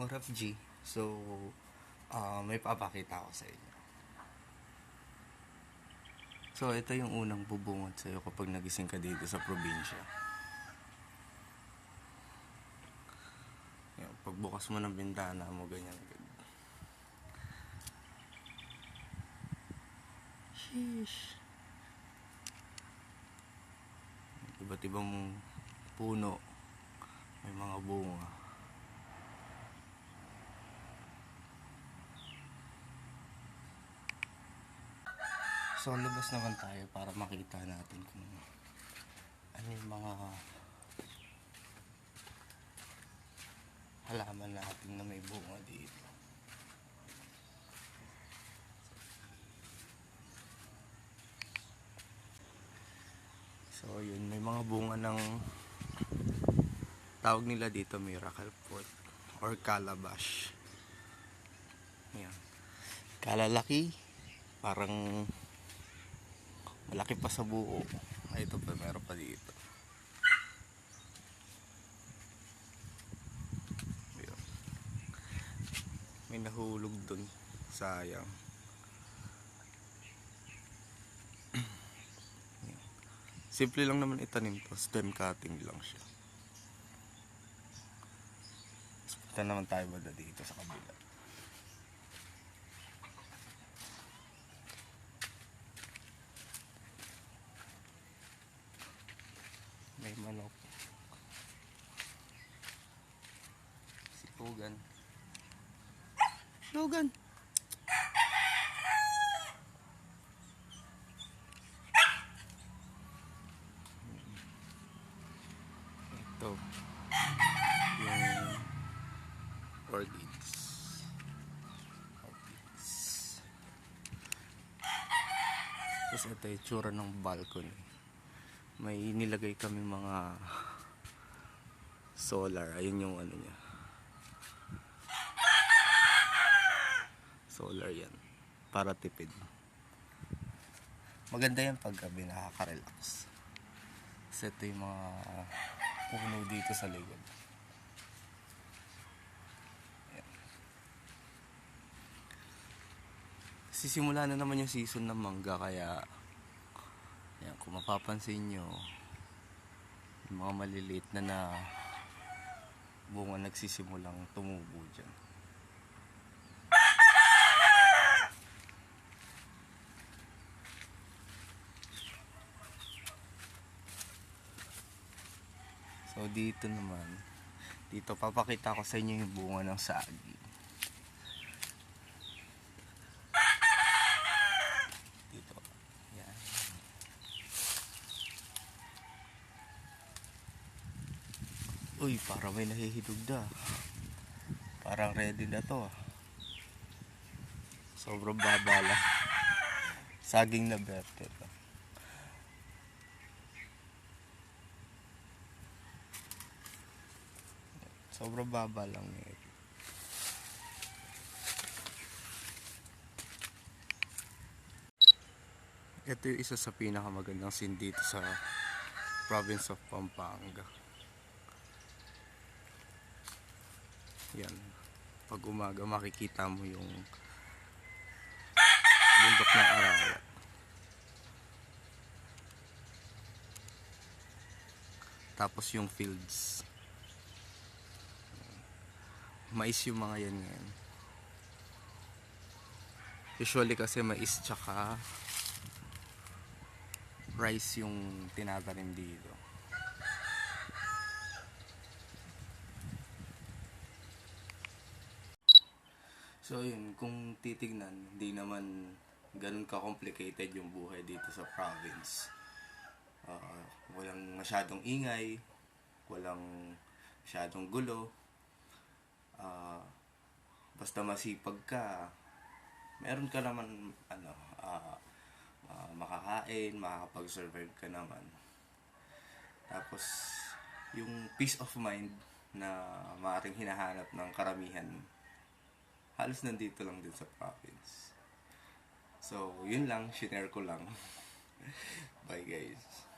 Muraf G. So, ah, may papakita ko sa inyo. So, ito yung unang bubungot sa'yo kapag nagising ka dito sa probinsya. Yan, pagbukas mo ng bintana mo, ganyan. Sheesh. Iba't ibang puno. May mga bunga. So, labas naman tayo para makita natin kung ano yung mga halaman natin na may bunga dito. So, yun, may mga bunga ng tawag nila dito miracle fruit or calabash. Yan. Kalalaki, parang malaki pa sa buo. Ito pa, meron pa dito. Ayun. May nahulog dun. Sayang. Ayan. Simple lang naman itanim to. Stem cutting lang siya. Punta naman tayo ba dito sa kabila. May manok. Si Logan. Logan! Ito. Yung orchids. Orchids. Tapos ito yung tsura ng balcony may nilagay kami mga solar. Ayun yung ano niya. Solar yan. Para tipid. Maganda yan pag gabi nakaka-relax. Kasi ito yung mga puno dito sa likod. Sisimula na naman yung season ng mangga kaya kung mapapansin nyo, yung mga maliliit na na bunga nagsisimulang tumubo dyan. So dito naman, dito papakita ko sa inyo yung bunga ng saging. Dito. Yan. Uy, parang may nahihidog na. Parang ready na to. Sobrang baba lang. Saging na berte to. Sobrang baba lang eh. Ito yung isa sa pinakamagandang scene dito sa province of Pampanga. Yan. Pag umaga makikita mo yung bundok ng Araya. Tapos yung fields. Mais yung mga yan ngayon. Usually kasi mais tsaka rice yung tinatanim dito. So yun, kung titignan, hindi naman ganun ka-complicated yung buhay dito sa province. Ah, walang masyadong ingay, walang masyadong gulo. Ah, basta masipag ka, meron ka naman ano, ah, ah, makakain, makakapag-survive ka naman. Tapos, yung peace of mind na maaaring hinahanap ng karamihan, halos nandito lang din sa province. So, yun lang, shinare ko lang. Bye guys.